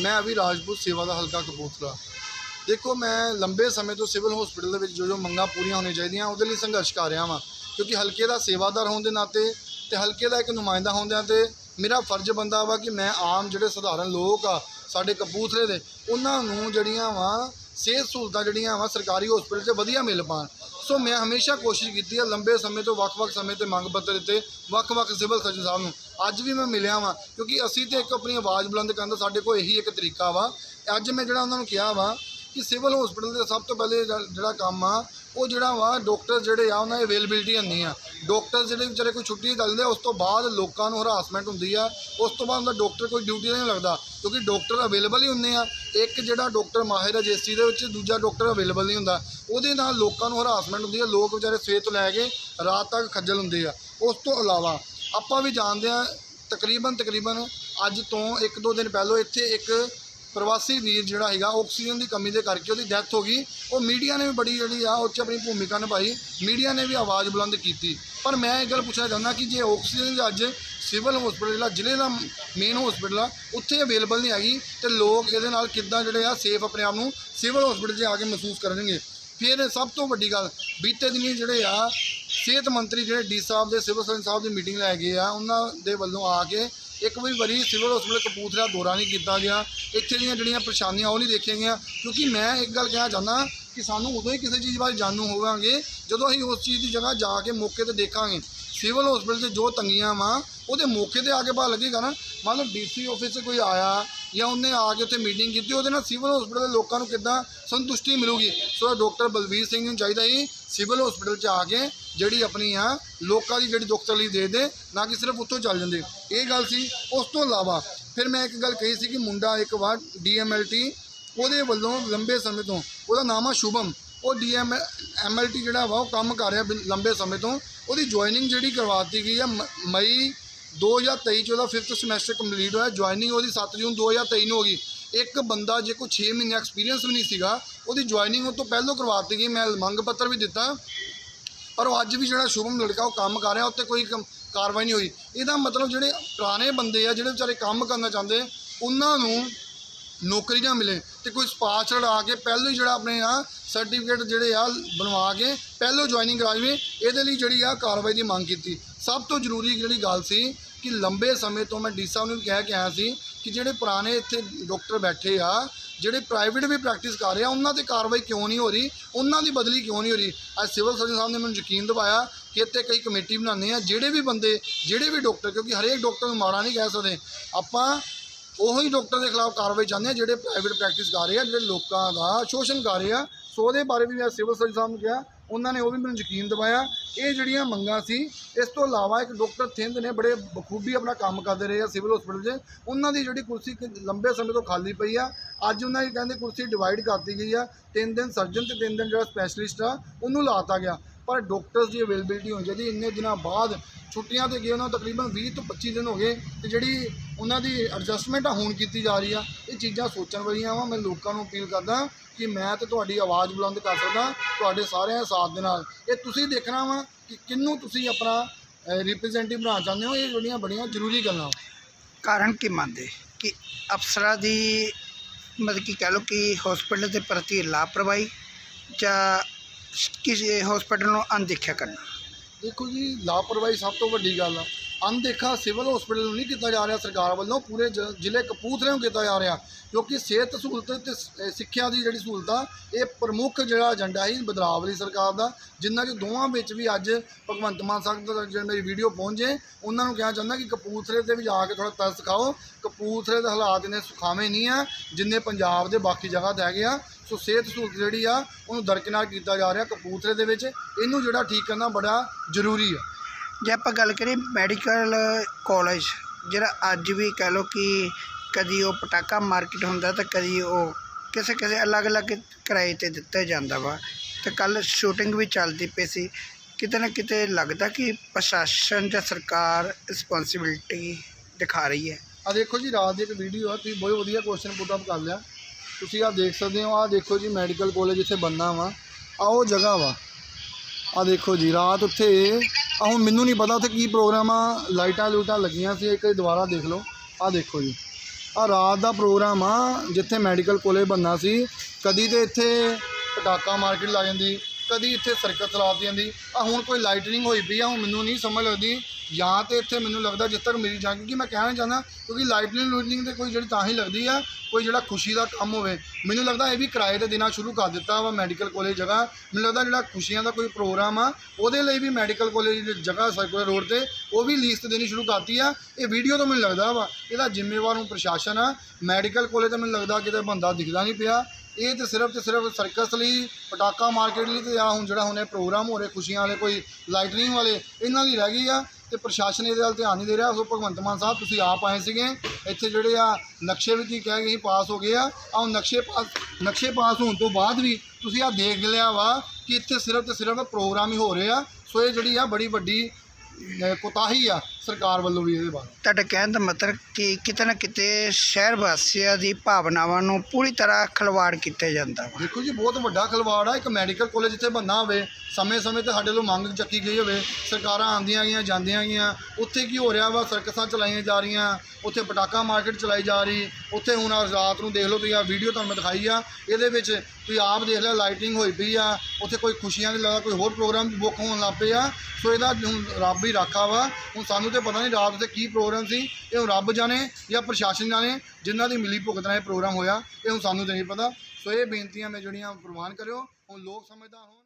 ਮੈਂ ਅਭੀ ਰਾਜਪੂਤ ਸੇਵਾ ਦਾ ਹਲਕਾ ਕਪੂਰਥਲਾ। ਦੇਖੋ, ਮੈਂ ਲੰਬੇ ਸਮੇਂ ਤੋਂ ਸਿਵਲ ਹਸਪੀਟਲ ਦੇ ਵਿੱਚ ਜੋ ਜੋ ਮੰਗਾਂ ਪੂਰੀਆਂ ਹੋਣੀਆਂ ਚਾਹੀਦੀਆਂ, ਉਹਦੇ ਲਈ ਸੰਘਰਸ਼ ਕਰ ਰਿਹਾ ਵਾਂ। ਕਿਉਂਕਿ ਹਲਕੇ ਦਾ ਸੇਵਾਦਾਰ ਹੋਣ ਦੇ ਨਾਤੇ ਤੇ ਹਲਕੇ ਦਾ ਇੱਕ ਨੁਮਾਇੰਦਾ ਹੋਣ ਤੇ ਮੇਰਾ ਫਰਜ਼ ਬੰਦਾ ਵਾ ਕਿ ਮੈਂ ਆਮ ਜਿਹੜੇ ਸਧਾਰਨ ਲੋਕ ਆ, ਸਾਡੇ ਕਪੂਰਥਲੇ ਦੇ, ਉਹਨਾਂ ਨੂੰ ਜਿਹੜੀਆਂ ਵਾ ਸਿਹਤ ਸਹੂਲਤਾਂ ਜਿਹੜੀਆਂ ਵਾ ਸਰਕਾਰੀ ਹਸਪੀਟਲ 'ਚ ਵਧੀਆ ਮਿਲ ਪਾਣ। ਸੋ ਮੈਂ ਹਮੇਸ਼ਾ ਕੋਸ਼ਿਸ਼ ਕੀਤੀ ਹੈ ਲੰਬੇ ਸਮੇਂ ਤੋਂ ਵੱਖ-ਵੱਖ ਸਮੇਂ ਤੇ ਮੰਗ ਪੱਤਰ ਦਿੱਤੇ, ਵੱਖ-ਵੱਖ ਸਿਵਲ ਸਰਜਨ ਸਾਹਿਬ ਨੂੰ। ਅੱਜ ਵੀ ਮੈਂ ਮਿਲਿਆ ਵਾਂ, ਕਿਉਂਕਿ ਅਸੀਂ ਤੇ ਇੱਕ ਆਪਣੀ ਆਵਾਜ਼ ਬੁਲੰਦ ਕਰਨ ਦਾ ਸਾਡੇ ਕੋਲ ਇਹੀ ਇੱਕ ਤਰੀਕਾ ਵਾ। ਅੱਜ ਮੈਂ ਜਿਹੜਾ ਉਹਨਾਂ ਨੂੰ ਕਿਹਾ ਵਾ ਕਿ ਸਿਵਲ ਹਸਪੀਟਲ ਦੇ ਸਭ ਤੋਂ ਪਹਿਲੇ ਜਿਹੜਾ ਕੰਮ ਆ, ਉਹ ਜਿਹੜਾ ਵਾ ਡਾਕਟਰ ਜਿਹੜੇ ਆ, ਉਹਨਾਂ ਦੀ ਅਵੇਲੇਬਿਲਟੀ ਹੁੰਦੀ ਆ। ਡਾਕਟਰ ਜਿਹੜੇ ਵਿਚਾਰੇ ਕੋਈ ਛੁੱਟੀ ਚੱਲਦੇ ਆ ਉਸ ਤੋਂ ਬਾਅਦ ਲੋਕਾਂ ਨੂੰ ਹਰਾਸਮੈਂਟ ਹੁੰਦੀ ਆ। ਉਸ ਤੋਂ ਬਾਅਦ ਉਹਦਾ ਡਾਕਟਰ ਕੋਈ ਡਿਊਟੀ ਨਹੀਂ ਲੱਗਦਾ, ਕਿਉਂਕਿ ਡਾਕਟਰ ਅਵੇਲੇਬਲ ਹੀ ਹੁੰਦੇ ਆ। ਇੱਕ ਜਿਹੜਾ ਡਾਕਟਰ ਮਾਹਿਰ ਹੈ ਜਿਸ ਚੀਜ਼ ਦੇ ਵਿੱਚ ਦੂਜਾ ਡਾਕਟਰ ਅਵੇਲੇਬਲ ਨਹੀਂ ਹੁੰਦਾ। ਉਹਦੇ ਨਾਲ ਲੋਕਾਂ ਨੂੰ ਹਰਾਸਮੈਂਟ ਹੁੰਦੀ ਆ, ਲੋਕ ਵਿਚਾਰੇ ਸਵੇਰ ਤੋਂ ਲੈ ਕੇ ਰਾਤ ਤੱਕ ਖੱਜਲ ਹੁੰਦੇ ਆ। ਉਸ ਤੋਂ ਇਲਾਵਾ ਆਪਾਂ ਵੀ ਜਾਣਦੇ ਆ ਤਕਰੀਬਨ ਤਕਰੀਬਨ ਅੱਜ ਤੋਂ ਇੱਕ ਦੋ ਦਿਨ ਪਹਿਲਾਂ ਇੱਥੇ ਇੱਕ ਪ੍ਰਵਾਸੀ ਵੀਰ ਜਿਹੜਾ ਹੈਗਾ, ਆਕਸੀਜਨ ਦੀ ਕਮੀ ਦੇ ਕਰਕੇ ਉਹਦੀ ਡੈਥ ਹੋ ਗਈ। ਉਹ ਮੀਡੀਆ ਨੇ ਵੀ ਬੜੀ ਜਿਹੜੀ ਆ, ਉਹ 'ਚ ਆਪਣੀ ਭੂਮਿਕਾ ਨਿਭਾਈ। ਮੀਡੀਆ ਨੇ ਵੀ ਆਵਾਜ਼ ਬੁਲੰਦ ਕੀਤੀ। ਪਰ ਮੈਂ ਇਹ ਗੱਲ ਪੁੱਛਣਾ ਚਾਹੁੰਦਾ ਕਿ ਜੇ ਆਕਸੀਜਨ ਅੱਜ ਸਿਵਲ ਹਸਪੀਟਲ ਜਿਹੜਾ ਜ਼ਿਲ੍ਹੇ ਦਾ ਮੇਨ ਹਸਪੀਟਲ ਆ, ਉੱਥੇ ਅਵੇਲੇਬਲ ਨਹੀਂ ਹੈਗੀ, ਤੇ ਲੋਕ ਇਹਦੇ ਨਾਲ ਕਿੱਦਾਂ ਜਿਹੜੇ ਆ ਸੇਫ ਆਪਣੇ ਆਪ ਨੂੰ ਸਿਵਲ ਹਸਪੀਟਲ 'ਚ ਆ ਕੇ ਮਹਿਸੂਸ ਕਰਨਗੇ? ਫਿਰ ਸਭ ਤੋਂ ਵੱਡੀ ਗੱਲ, ਬੀਤੇ ਦਿਨੀ ਜਿਹੜੇ ਆ ਸਿਹਤ ਮੰਤਰੀ ਜਿਹੜੇ ਡੀ ਸਾਹਿਬ ਦੇ, ਸਿਵਲ ਸਰਜਨ ਸਾਹਿਬ ਦੀ ਮੀਟਿੰਗ ਲੈ ਗਏ ਆ, ਉਹਨਾਂ ਦੇ ਵੱਲੋਂ ਆ ਕੇ ਇੱਕ ਵੀ ਵਾਰੀ ਸਿਵਲ ਹਸਪੀਟਲ ਕਪੂਰਥਲਾ ਦੌਰਾ ਨਹੀਂ ਕੀਤਾ ਗਿਆ। ਇੱਥੇ ਦੀਆਂ ਜਿਹੜੀਆਂ ਪਰੇਸ਼ਾਨੀਆਂ ਉਹ ਨਹੀਂ ਦੇਖੀਆਂ ਗਈਆਂ, ਕਿਉਂਕਿ ਮੈਂ ਇੱਕ ਗੱਲ ਕਹਿਣਾ ਚਾਹੁੰਦਾ ਕਿ ਸਾਨੂੰ ਉਦੋਂ ਹੀ ਕਿਸੇ ਚੀਜ਼ ਬਾਰੇ ਜਾਣੂ ਹੋਵਾਂਗੇ, ਜਦੋਂ ਅਸੀਂ ਉਸ ਚੀਜ਼ ਦੀ ਜਗ੍ਹਾ ਜਾ ਕੇ ਮੌਕੇ ਤੇ ਦੇਖਾਂਗੇ। ਸਿਵਲ ਹਸਪੀਟਲ 'ਚ ਜੋ ਤੰਗੀਆਂ ਵਾ, ਉਹਦੇ ਮੌਕੇ ਤੇ ਆ ਕੇ ਪਤਾ ਲੱਗੇਗਾ ਨਾ। ਮੰਨ ਲਓ ਡੀਸੀ ਆਫਿਸ 'ਚ ਕੋਈ ਆਇਆ ਜਾਂ ਉਹਨੇ ਆ ਕੇ ਉੱਥੇ ਮੀਟਿੰਗ ਕੀਤੀ, ਉਹਦੇ ਨਾਲ ਸਿਵਲ ਹਸਪੀਟਲ ਦੇ ਲੋਕਾਂ ਨੂੰ ਕਿੱਦਾਂ ਸੰਤੁਸ਼ਟੀ ਮਿਲੂਗੀ? ਸੋ ਡਾਕਟਰ ਬਲਵੀਰ ਸਿੰਘ ਨੂੰ ਚਾਹੀਦਾ ਸੀ ਸਿਵਲ ਹਸਪੀਟਲ 'ਚ ਆ ਕੇ ਜਿਹੜੀ ਆਪਣੀ ਆ, ਲੋਕਾਂ ਦੀ ਜਿਹੜੀ ਦੁੱਖ ਤਕਲੀਫ ਦੇ ਨਾ ਕਿ ਸਿਰਫ ਉੱਥੋਂ ਚੱਲ ਜਾਂਦੇ। ਇਹ ਗੱਲ ਸੀ, ਉਸ ਤੋਂ ਇਲਾਵਾ ਫਿਰ ਮੈਂ ਇੱਕ ਗੱਲ ਕਹੀ ਸੀ ਕਿ ਮੁੰਡਾ ਇੱਕ ਵਾਰ ਡੀਐਮਐਲਟੀ ਉਹਦੇ ਵੱਲੋਂ ਲੰਬੇ ਸਮੇਂ ਤੋਂ, ਉਹਦਾ ਨਾਮ ਆ ਸ਼ੁਭਮ, ਉਹ ਡੀਐਮ ਐਮਐਲਟੀ ਜਿਹੜਾ ਵਾ, ਉਹ ਕੰਮ ਕਰ ਰਿਹਾ ਲੰਬੇ ਸਮੇਂ ਤੋਂ। ਉਹਦੀ ਜੁਆਇਨਿੰਗ ਜਿਹੜੀ ਕਰਵਾਤੀ ਗਈ ਆ, ਮ- ਮਈ 2023 ਚ ਉਹਦਾ 5th ਸਮੈਸਟਰ ਕੰਪਲੀਟ ਹੋਇਆ। ਜੁਆਇਨਿੰਗ ਉਹਦੀ 7 ਜੂਨ 2023 ਨੂੰ ਹੋ ਗਈ। ਇੱਕ ਬੰਦਾ ਜੇ ਕੋਈ 6 ਮਹੀਨੇ ਐਕਸਪੀਰੀਅੰਸ ਵੀ ਨਹੀਂ ਸੀਗਾ, ਉਹਦੀ ਜੁਆਇਨਿੰਗ ਉਹ ਤੋਂ ਪਹਿਲਾਂ ਕਰਵਾ ਦਿੱਤੀ ਗਈ। ਮੈਂ ਮੰਗ ਪੱਤਰ ਵੀ ਦਿੱਤਾ। ਪਰ ਉਹ ਅੱਜ ਵੀ ਜਿਹੜਾ ਸ਼ੁਭਮ ਲੜਕਾ ਉਹ ਕੰਮ ਕਰ ਰਿਹਾ, ਉੱਤੇ ਕੋਈ ਕੰਮ- ਕਾਰਵਾਈ ਨਹੀਂ ਹੋਈ। ਇਹਦਾ ਮਤਲਬ ਜਿਹੜੇ ਪੁਰਾਣੇ ਬੰਦੇ ਆ, ਜਿਹੜੇ ਵਿਚਾਰੇ ਕੰਮ ਕਰਨਾ ਚਾਹੁੰਦੇ, ਉਹਨਾਂ ਨੂੰ ਨੌਕਰੀ ਨਾ ਮਿਲੇ ਤੇ ਕੋਈ ਸਪਾਰਸ਼ ਲੜਾ ਕੇ ਪਹਿਲੋਂ ਹੀ ਜਿਹੜਾ ਆਪਣੇ ਆ ਸਰਟੀਫਿਕੇਟ ਜਿਹੜੇ ਆ ਬਣਵਾ ਕੇ ਪਹਿਲੋਂ ਜੁਆਇਨਿੰਗ ਕਰਾ ਜਵੇ ਇਹਦੇ ਲਈ ਜਿਹੜੀ ਆ ਕਾਰਵਾਈ ਦੀ ਮੰਗ ਕੀਤੀ। ਸਭ ਤੋਂ ਜ਼ਰੂਰੀ ਜਿਹੜੀ ਗੱਲ ਸੀ ਕਿ ਲੰਬੇ ਸਮੇਂ ਤੋਂ ਮੈਂ ਡੀ ਸਾਹਿਬ ਨੂੰ ਵੀ ਕਹਿ ਕੇ ਆਇਆ ਸੀ ਕਿ ਜਿਹੜੇ ਪੁਰਾਣੇ ਇੱਥੇ ਡਾਕਟਰ ਬੈਠੇ ਆ ਜਿਹੜੇ ਪ੍ਰਾਈਵੇਟ ਵੀ ਪ੍ਰੈਕਟਿਸ ਕਰ ਰਹੇ ਆ, ਉਹਨਾਂ ਤੇ ਕਾਰਵਾਈ ਕਿਉਂ ਨਹੀਂ ਹੋ ਰਹੀ? ਉਹਨਾਂ ਦੀ ਬਦਲੀ ਕਿਉਂ ਨਹੀਂ ਹੋ ਰਹੀ? ਅੱਜ ਸਿਵਲ ਸਰਜਨ ਸਾਹਿਬ ਨੇ ਮੈਨੂੰ ਯਕੀਨ ਦਿਵਾਇਆ ਕਿ ਇੱਥੇ ਕਈ ਕਮੇਟੀ ਬਣਾਉਂਦੇ ਆ, ਜਿਹੜੇ ਵੀ ਬੰਦੇ, ਜਿਹੜੇ ਵੀ ਡਾਕਟਰ ਕਿਉਂਕਿ ਹਰੇਕ ਡਾਕਟਰ ਨੂੰ ਮਾੜਾ ਨਹੀਂ ਕਹਿ ਸਕਦੇ। ਆਪਾਂ ਉਹੀ ਡਾਕਟਰ ਦੇ ਖਿਲਾਫ ਕਾਰਵਾਈ ਚਾਹੁੰਦੇ ਆ, ਜਿਹੜੇ ਪ੍ਰਾਈਵੇਟ ਪ੍ਰੈਕਟਿਸ ਕਰ ਰਹੇ ਆ, ਜਿਹੜੇ ਲੋਕਾਂ ਦਾ ਸ਼ੋਸ਼ਣ ਕਰ ਰਹੇ ਆ। ਸੋ ਉਹਦੇ ਬਾਰੇ ਵੀ ਮੈਂ ਸਿਵਲ ਸਰਜਨ ਸਾਹਿਬ ਨੂੰ ਕਿਹਾ ਉਹਨਾਂ ਨੇ ਉਹ ਵੀ ਮੈਨੂੰ ਯਕੀਨ ਦਿਵਾਇਆ। ਇਹ ਜਿਹੜੀਆਂ ਮੰਗਾਂ ਸੀ, ਇਸ ਤੋਂ ਇਲਾਵਾ ਇੱਕ ਡਾਕਟਰ ਥਿੰਦ ਨੇ ਬੜੇ ਬਖੂਬੀ ਆਪਣਾ ਕੰਮ ਕਰਦੇ ਰਹੇ ਆ ਸਿਵਲ ਹਸਪੀਟਲ 'ਚ। ਉਹਨਾਂ ਦੀ ਜਿਹੜੀ ਕੁਰਸੀ ਕਿ ਲੰਬੇ ਸਮੇਂ ਤੋਂ ਖਾਲੀ ਪਈ ਆ। ਅੱਜ ਉਹਨਾਂ ਦੀ ਕਹਿੰਦੇ ਕੁਰਸੀ ਡਿਵਾਈਡ ਕਰਤੀ ਗਈ ਆ। ਤਿੰਨ ਦਿਨ ਸਰਜਨ ਤੇ ਤਿੰਨ ਦਿਨ ਜਿਹੜਾ ਸਪੈਸ਼ਲਿਸਟ ਆ, ਉਹਨੂੰ ਲਾਤਾ ਗਿਆ। ਪਰ ਡਾਕਟਰਸ ਦੀ ਅਵੇਲੇਬਿਲਟੀ ਹੋਣੀ ਚਾਹੀਦੀ। ਇੰਨੇ ਦਿਨਾਂ ਬਾਅਦ ਛੁੱਟੀਆਂ ਤੇ ਗਏ ਉਹਨਾਂ ਤਕਰੀਬਨ 20 ਤੋਂ 25 ਦਿਨ ਹੋ ਗਏ ਤੇ ਜਿਹੜੀ ਉਹਨਾਂ ਦੀ ਐਡਜਸਟਮੈਂਟ ਆ, ਹੁਣ ਕੀਤੀ ਜਾ ਰਹੀ ਆ। ਚੀਜ਼ਾਂ ਸੋਚਣ ਵਾਲੀਆਂ ਵਾ ਮੈਂ ਲੋਕਾਂ ਨੂੰ ਅਪੀਲ ਕਰਦਾ ਕਿ ਮੈਂ ਤੇ ਤੁਹਾਡੀ ਆਵਾਜ਼ ਬੁਲੰਦ ਕਰ ਸਕਦਾ ਤੁਹਾਡੇ ਸਾਰਿਆਂ ਦੇ ਸਾਥ ਦੇ ਨਾਲ। ਇਹ ਤੁਸੀਂ ਦੇਖਣਾ ਵਾ ਕਿ ਕਿੰਨੂੰ ਤੁਸੀਂ ਆਪਣਾ ਰਿਪਰੈਜ਼ੈਂਟੇਟਿਵ ਬਣਾਉਣਾ ਚਾਹੁੰਦੇ ਹੋ ਇਹ ਜਿਹੜੀਆਂ ਬੜੀਆਂ ਜ਼ਰੂਰੀ ਗੱਲਾਂ ਕਾਰਨ ਕੀ ਮੰਨਦੇ? ਕਿ ਅਫਸਰਾਂ ਦੀ ਮਤਲਬ ਕਿ ਕਹਿ ਲਓ ਕਿ ਹਸਪੀਟਲ ਦੇ ਪ੍ਰਤੀ ਲਾਪਰਵਾਹੀ ਜਾਂ ਕਿਸੇ ਹਸਪੀਟਲ ਨੂੰ ਅਣਦੇਖਿਆ ਕਰਨਾ? ਦੇਖੋ ਜੀ ਲਾਪਰਵਾਹੀ ਸਭ ਤੋਂ ਵੱਡੀ ਗੱਲ ਆ। ਅਣਦੇਖਾ ਸਿਵਲ ਹਸਪੀਟਲ ਨੂੰ ਨਹੀਂ ਕੀਤਾ ਜਾ ਰਿਹਾ ਸਰਕਾਰ ਵੱਲੋਂ, ਪੂਰੇ ਜ- ਜ਼ਿਲ੍ਹੇ ਕਪੂਰਥਲੇ ਨੂੰ ਕੀਤਾ ਜਾ ਰਿਹਾ, ਕਿਉਂਕਿ ਸਿਹਤ ਸਹੂਲਤ ਤੇ ਸਿੱਖਿਆ ਦੀ ਜਿਹੜੀ ਸਹੂਲਤ ਆ, ਇਹ ਪ੍ਰਮੁੱਖ ਜਿਹੜਾ ਏਜੰਡਾ ਹੈ ਬਦਲਾਅ ਵਾਲੀ ਸਰਕਾਰ ਦਾ, ਜਿੰਨਾ ਕਿ ਦੋਵਾਂ ਵਿੱਚ ਵੀ ਅੱਜ ਭਗਵੰਤ ਮਾਨ ਸਾਹਿਬ ਦਾ ਜਿਹੜੀ ਮੇਰੀ ਵੀਡੀਓ ਪਹੁੰਚੇ, ਉਹਨਾਂ ਨੂੰ ਕਹਿਣਾ ਚਾਹੁੰਦਾ ਕਿ ਕਪੂਰਥਲੇ ਤੇ ਵੀ ਜਾ ਕੇ ਥੋੜਾ ਤਰਸ ਖਾਓ, ਕਪੂਰਥਲੇ ਦੇ ਹਾਲਾਤ ਇੰਨੇ ਸੁਖਾਵੇਂ ਨਹੀਂ ਆ, ਜਿੰਨੇ ਪੰਜਾਬ ਦੇ ਬਾਕੀ ਜਗ੍ਹਾ ਤੇ ਹੈਗੇ ਆ, ਸੋ ਸਿਹਤ ਸਹੂਲਤ ਜਿਹੜੀ ਆ, ਉਹਨੂੰ ਦਰਕਿਨਾਰ ਕੀਤਾ ਜਾ ਰਿਹਾ ਕਪੂਰਥਲੇ ਦੇ ਵਿੱਚ, ਇਹਨੂੰ ਜਿਹੜਾ ਠੀਕ ਕਰਨਾ ਬੜਾ ਜ਼ਰੂਰੀ ਆ। ਜੇ ਆਪਾਂ ਗੱਲ ਕਰੀਏ ਮੈਡੀਕਲ ਕਾਲਜ ਜਿਹੜਾ ਅੱਜ ਵੀ ਕਹਿ ਲਓ ਕਿ ਕਦੀ ਉਹ ਪਟਾਕਾ ਮਾਰਕੀਟ ਹੁੰਦਾ ਤਾਂ ਕਦੀ ਉਹ ਕਿਸੇ ਕਿਸੇ ਅਲੱਗ-ਅਲੱਗ ਕਿਰਾਏ ਤੇ ਦਿੱਤਾ ਜਾਂਦਾ ਵਾ। ਤੇ ਕੱਲ ਸ਼ੂਟਿੰਗ ਵੀ ਚੱਲਦੀ ਪਈ ਸੀ। ਕਿਤੇ ਨਾ ਕਿਤੇ ਲੱਗਦਾ ਕਿ ਪ੍ਰਸ਼ਾਸਨ ਜਾਂ ਸਰਕਾਰ ਰਿਸਪੌਂਸਿਬਿਲਟੀ ਦਿਖਾ ਰਹੀ ਹੈ। ਆ ਦੇਖੋ ਜੀ, ਰਾਤ ਦੀ ਇੱਕ ਵੀਡੀਓ ਆ, ਤੁਸੀਂ ਬਹੁਤ ਵਧੀਆ ਕੁਐਸਚਨ ਪੁੱਟ ਅਪ ਕਰ ਲਿਆ। ਤੁਸੀਂ ਆ ਦੇਖ ਸਕਦੇ ਹੋ ਆ ਦੇਖੋ ਜੀ ਮੈਡੀਕਲ ਕਾਲਜ ਇੱਥੇ ਬੰਨਾ ਵਾ। ਆ ਉਹ ਜਗ੍ਹਾ ਵਾ। ਆ ਦੇਖੋ ਜੀ, ਰਾਤ ਉੱਥੇ ਆ ਹੁਣ ਮੈਨੂੰ ਨਹੀਂ ਪਤਾ ਉੱਥੇ ਕੀ ਪ੍ਰੋਗਰਾਮ ਆ, ਲਾਈਟਾਂ ਲੂਟਾਂ ਲੱਗੀਆਂ ਸੀ, ਇੱਕ ਦੁਬਾਰਾ ਦੇਖ ਲਓ। ਆ ਦੇਖੋ ਜੀ। ਆ ਰਾਤ ਦਾ ਪ੍ਰੋਗਰਾਮ ਆ, ਜਿੱਥੇ ਮੈਡੀਕਲ ਕਾਲਜ ਬੰਨਾ ਸੀ, ਕਦੀ ਤੇ ਇੱਥੇ ਪਟਾਕਾ ਮਾਰਕੀਟ ਲਾ ਜਾਂਦੀ। ਕਦੀ ਇੱਥੇ ਸਰਕਸ ਚਲਾਤੀ ਜਾਂਦੀ ਆ ਹੁਣ ਕੋਈ ਲਾਈਟਨਿੰਗ ਹੋਈ ਪਈ ਆ, ਹੁਣ ਮੈਨੂੰ ਨਹੀਂ ਸਮਝ ਲੱਗਦੀ। ਜਾਂ ਤੇ ਇੱਥੇ ਮੈਨੂੰ ਲੱਗਦਾ ਜਿੱਥੇ ਤੱਕ ਮੇਰੀ ਜਾਣ ਕਿਉਂਕਿ ਮੈਂ ਕਹਿਣਾ ਚਾਹੁੰਦਾ, ਕਿਉਂਕਿ ਲਾਈਟਨਿੰਗ ਲੂਟਨਿੰਗ ਤੇ ਕੋਈ ਜਿਹੜੀ ਤਾਂ ਹੀ ਲੱਗਦੀ ਆ, ਕੋਈ ਜਿਹੜਾ ਖੁਸ਼ੀ ਦਾ ਕੰਮ ਹੋਵੇ। ਮੈਨੂੰ ਲੱਗਦਾ ਇਹ ਵੀ ਕਿਰਾਏ ਤੇ ਦੇਣਾ ਸ਼ੁਰੂ ਕਰ ਦਿੱਤਾ ਵਾ ਮੈਡੀਕਲ ਕਾਲਜ ਜਗ੍ਹਾ। ਮੈਨੂੰ ਲੱਗਦਾ ਜਿਹੜਾ ਖੁਸ਼ੀਆਂ ਦਾ ਕੋਈ ਪ੍ਰੋਗਰਾਮ ਆ, ਉਹਦੇ ਲਈ ਵੀ ਮੈਡੀਕਲ ਕਾਲਜ ਦੀ ਜਗ੍ਹਾ ਸਰਕੂਲਰ ਰੋਡ ਤੇ, ਉਹ ਵੀ ਲੀਜ਼ ਤੇ ਦੇਣੀ ਸ਼ੁਰੂ ਕਰਤੀ ਆ। ਇਹ ਵੀਡੀਓ ਤੋਂ ਮੈਨੂੰ ਲੱਗਦਾ ਵਾ, ਇਹਦਾ ਜ਼ਿੰਮੇਵਾਰ ਹੁਣ ਪ੍ਰਸ਼ਾਸਨ ਆ। ਮੈਡੀਕਲ ਕਾਲਜ ਤਾਂ ਮੈਨੂੰ ਲੱਗਦਾ ਕਿਤੇ ਬੰਦਾ ਦਿਖਦਾ ਨਹੀਂ ਪਿਆ। ਇਹ ਤੇ ਸਿਰਫ ਤੇ ਸਿਰਫ ਸਰਕਸ ਲਈ ਪਟਾਕਾ ਮਾਰਕੀਟ ਲਈ ਤੇ ਜਾਂ ਹੁਣ ਜਿਹੜਾ ਹੁਣ ਇਹ ਪ੍ਰੋਗਰਾਮ ਹੋ ਰਹੇ ਖੁਸ਼ੀਆਂ ਵਾਲੇ, ਕੋਈ ਲਾਈਟਨਿੰਗ ਵਾਲੇ, ਇਹਨਾਂ ਲਈ ਰਹਿ ਗਈ ਆ ਤੇ ਪ੍ਰਸ਼ਾਸਨ ਇਹਦੇ ਵੱਲ ਧਿਆਨ ਨਹੀਂ ਦੇ ਰਿਹਾ। ਸੋ ਭਗਵੰਤ ਮਾਨ ਸਾਹਿਬ, ਤੁਸੀਂ ਆਪ ਆਏ ਸੀਗੇ। ਇੱਥੇ ਜਿਹੜੇ ਆ ਨਕਸ਼ੇ ਵੀ ਕੀ ਕਹਿ ਗਏ ਸੀ, ਪਾਸ ਹੋ ਗਏ ਆ। ਆ ਨਕਸ਼ੇ ਪਾਸ ਨਕਸ਼ੇ ਪਾਸ ਹੋਣ ਤੋਂ ਬਾਅਦ ਵੀ ਤੁਸੀਂ ਆ ਦੇਖ ਲਿਆ ਵਾ ਕਿ ਇੱਥੇ ਸਿਰਫ ਤੇ ਸਿਰਫ ਪ੍ਰੋਗਰਾਮ ਹੀ ਹੋ ਰਹੇ ਆ। ਸੋ ਇਹ ਜਿਹੜੀ ਆ ਬੜੀ ਵੱਡੀ ਕੋਤਾਹੀ ਆ ਸਰਕਾਰ ਵੱਲੋਂ ਵੀ ਇਹਦੇ ਬਾਰੇ। ਤੁਹਾਡੇ ਕਹਿਣ ਦਾ ਮਤਲਬ ਕਿ ਕਿਤੇ ਨਾ ਕਿਤੇ ਸ਼ਹਿਰ ਵਾਸੀਆਂ ਦੀ ਭਾਵਨਾਵਾਂ ਨੂੰ ਪੂਰੀ ਤਰ੍ਹਾਂ ਖਿਲਵਾੜ ਕੀਤਾ ਜਾਂਦਾ ਵਾ। ਦੇਖੋ ਜੀ ਬਹੁਤ ਵੱਡਾ ਖਲਵਾੜ ਆ। ਇੱਕ ਮੈਡੀਕਲ ਕਾਲਜ ਜਿੱਥੇ ਬੰਨਾ ਹੋਵੇ ਸਮੇਂ-ਸਮੇਂ ਤੇ ਸਾਡੇ ਵੱਲੋਂ ਮੰਗ ਚੱਕੀ ਗਈ ਹੋਵੇ ਸਰਕਾਰਾਂ ਆਉਂਦੀਆਂ ਗਈਆਂ ਜਾਂਦੀਆਂ ਗਈਆਂ। ਉੱਥੇ ਕੀ ਹੋ ਰਿਹਾ ਵਾ? ਸਰਕਸਾਂ ਚਲਾਈਆਂ ਜਾ ਰਹੀਆਂ। ਉੱਥੇ ਪਟਾਕਾ ਮਾਰਕੀਟ ਚਲਾਈ ਜਾ ਰਹੀ। ਉੱਥੇ ਹੁਣ ਆਹ ਰਾਤ ਨੂੰ ਦੇਖ ਲਓ ਤੁਸੀਂ ਆ ਵੀਡੀਓ ਤੁਹਾਨੂੰ ਮੈਂ ਦਿਖਾਈ ਆ। ਇਹਦੇ ਵਿੱਚ ਤੁਸੀਂ ਆਪ ਦੇਖ ਲਿਆ ਲਾਈਟਿੰਗ ਹੋਈ ਪਈ ਆ। ਉੱਥੇ ਕੋਈ ਖੁਸ਼ੀਆਂ ਦੇ ਲੱਗਦਾ ਕੋਈ ਹੋਰ ਪ੍ਰੋਗਰਾਮ ਬੁੱਕ ਹੋਣ ਲੱਗ ਪਏ ਆ। ਸੋ ਇਹਦਾ ਹੁਣ ਰੱਬ ਹੀ ਰਾਖਾ ਵਾ। ਹੁਣ ਸਾਨੂੰ ਤੇ ਪਤਾ ਨਹੀਂ ਰਾਤ ਤੇ ਕੀ ਪ੍ਰੋਗਰਾਮ ਸੀ, ਇਹ ਹੁਣ ਰੱਬ ਜਾਣੇ ਜਾਂ ਪ੍ਰਸ਼ਾਸਨ ਜਾਣੇ ਜਿਨ੍ਹਾਂ ਦੀ ਮਿਲੀ ਭੁਗਤ ਨਾਲ ਇਹ ਪ੍ਰੋਗਰਾਮ ਹੋਇਆ, ਇਹ ਹੁਣ ਸਾਨੂੰ ਤੇ ਨਹੀਂ ਪਤਾ। ਸੋ ਇਹ ਬੇਨਤੀਆਂ ਮੈਂ ਜਿਹੜੀਆਂ ਪ੍ਰਵਾਨ ਕਰਿਓ, ਹੁਣ ਲੋਕ ਸਮਝਦਾ ਹੋਣ।